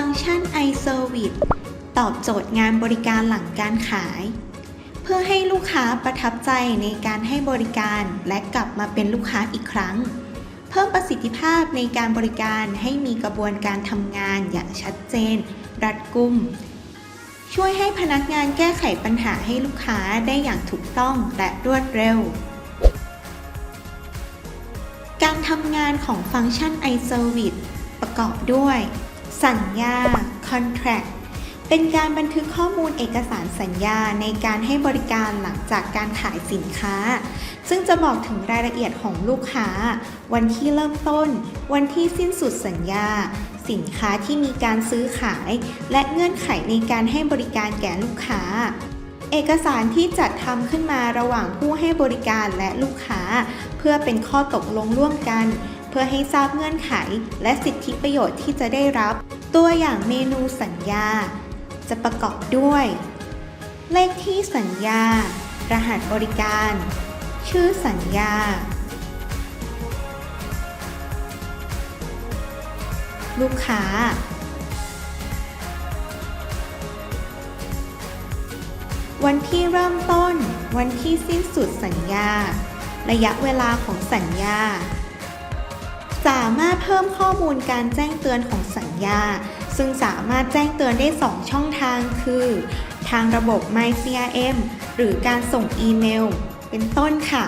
ฟังก์ชัน iService ตอบโจทย์งานบริการหลังการขาย เพื่อให้ลูกค้าประทับใจในการให้บริการและกลับมาเป็นลูกค้าอีกครั้ง เพิ่มประสิทธิภาพในการบริการให้มีกระบวนการทำงานอย่างชัดเจน รัดกุม ช่วยให้พนักงานแก้ไขปัญหาให้ลูกค้าได้อย่างถูกต้องและรวดเร็วการทำงานของฟังก์ชัน iService ประกอบด้วย สัญญา contract เป็นการบันทึกข้อมูลเอกสารสัญญาในการให้บริการหลังจากการขายสินค้า ซึ่งจะบอกถึงรายละเอียดของลูกค้า วันที่เริ่มต้น วันที่สิ้นสุดสัญญา สินค้าที่มีการซื้อขาย และเงื่อนไขในการให้บริการแก่ลูกค้า เอกสารที่จัดทำขึ้นมาระหว่างผู้ให้บริการและลูกค้า เพื่อเป็นข้อตกลงร่วมกัน พื่อให้ทราบเงื่อนไข และสิทธิประโยชน์ที่จะได้รับ ตัวอย่างเมนูสัญญา จะประกอบด้วย เลขที่สัญญา รหัสบริการ ชื่อสัญญา ลูกค้า วันที่เริ่มต้น วันที่สิ้นสุดสัญญา ระยะเวลาของสัญญา สามารถเพิ่มข้อมูลการแจ้งเตือนของสัญญา ซึ่งสามารถแจ้งเตือนได้ 2 ช่องทางคือ ทางระบบ MyCRM หรือการส่งอีเมล เป็นต้นค่ะ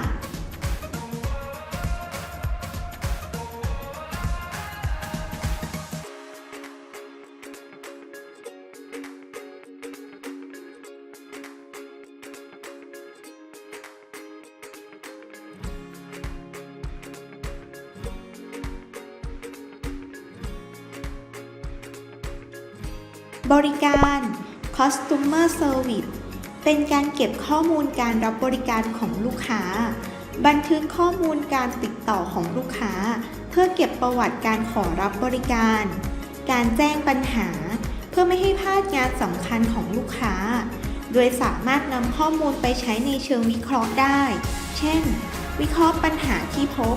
บริการ Customer Service เป็นการเก็บข้อมูลการรับบริการของลูกค้า บันทึกข้อมูลการติดต่อของลูกค้า เพื่อเก็บประวัติการขอรับบริการ การแจ้งปัญหา เพื่อไม่ให้พลาดงานสำคัญของลูกค้า โดยสามารถนำข้อมูลไปใช้ในเชิงวิเคราะห์ได้ เช่น วิเคราะห์ปัญหาที่พบ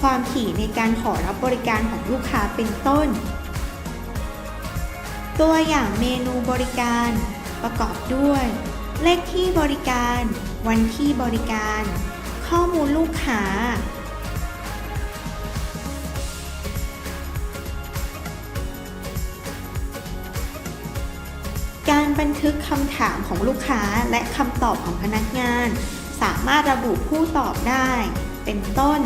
ความถี่ในการขอรับบริการของลูกค้าเป็นต้น ตัวอย่างเมนูบริการ ประกอบด้วย เลขที่บริการ วันที่บริการ ข้อมูลลูกค้า การบันทึกคำถามของลูกค้าและคำตอบของพนักงาน สามารถระบุผู้ตอบได้ เป็นต้น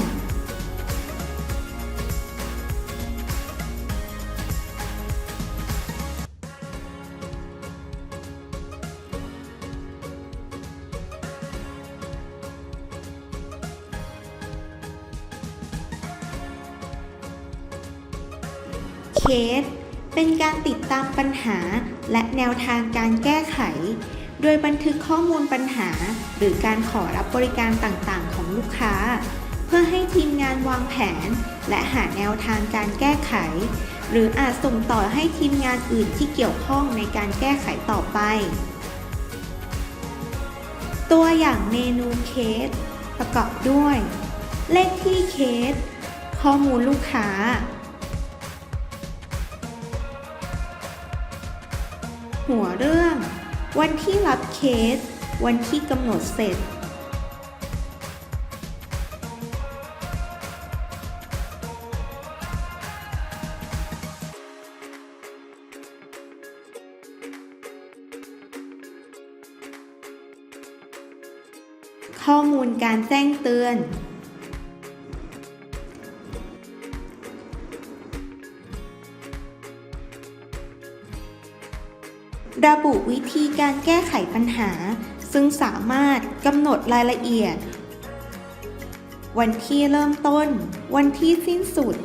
เคส เป็นการติดตามปัญหาและแนวทางการแก้ไข โดยบันทึกข้อมูลปัญหา หรือการขอรับบริการต่างๆ ของลูกค้า เพื่อให้ทีมงานวางแผน และหาแนวทางการแก้ไข หรืออาจส่งต่อให้ทีมงานอื่นที่เกี่ยวข้องในการแก้ไขต่อไป ตัวอย่างเมนูเคส ประกอบด้วย เลขที่เคส ข้อมูลลูกค้า หัวเรื่อง วันที่รับเคส วันที่กำหนดเสร็จ ข้อมูลการแจ้งเตือน ระบุวิธีการแก้ไขปัญหา ซึ่งสามารถกำหนดรายละเอียด วันที่เริ่มต้น วันที่สิ้นสุด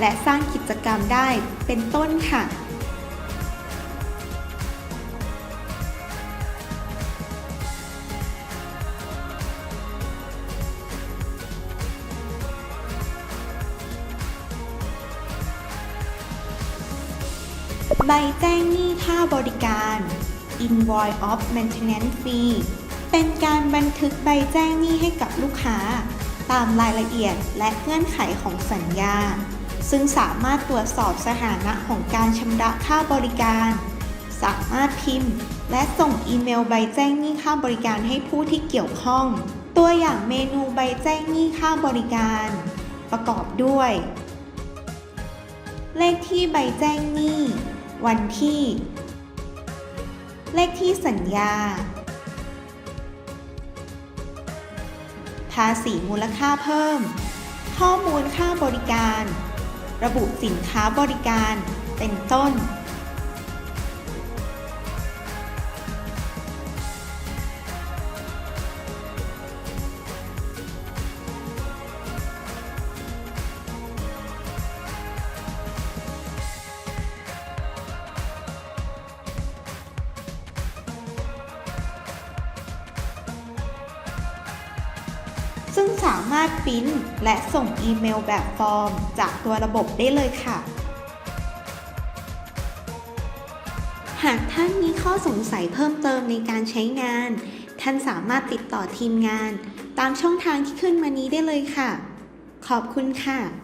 และสร้างกิจกรรมได้เป็นต้นค่ะ ใบแจ้งหนี้ค่าบริการ Invoice of Maintenance Fee เป็นการบันทึกใบแจ้งหนี้ให้กับลูกค้า ตามรายละเอียดและเงื่อนไขของสัญญา ซึ่งสามารถตรวจสอบสถานะของการชำระค่าบริการ สามารถพิมพ์ และส่งอีเมลใบแจ้งหนี้ค่าบริการให้ผู้ที่เกี่ยวข้อง ตัวอย่างเมนูใบแจ้งหนี้ค่าบริการ ประกอบด้วย เลขที่ใบแจ้งหนี้ วันที่ เลขที่สัญญา ภาษีมูลค่าเพิ่ม ข้อมูลค่าบริการ ระบุสินค้าบริการ เป็นต้น ซึ่งสามารถปริ้นและส่งอีเมลแบบฟอร์ม จากตัวระบบได้เลยค่ะ หากท่านมีข้อสงสัยเพิ่มเติมในการใช้งาน ท่านสามารถติดต่อทีมงาน ตามช่องทางที่ขึ้นมานี้ได้เลยค่ะ ขอบคุณค่ะ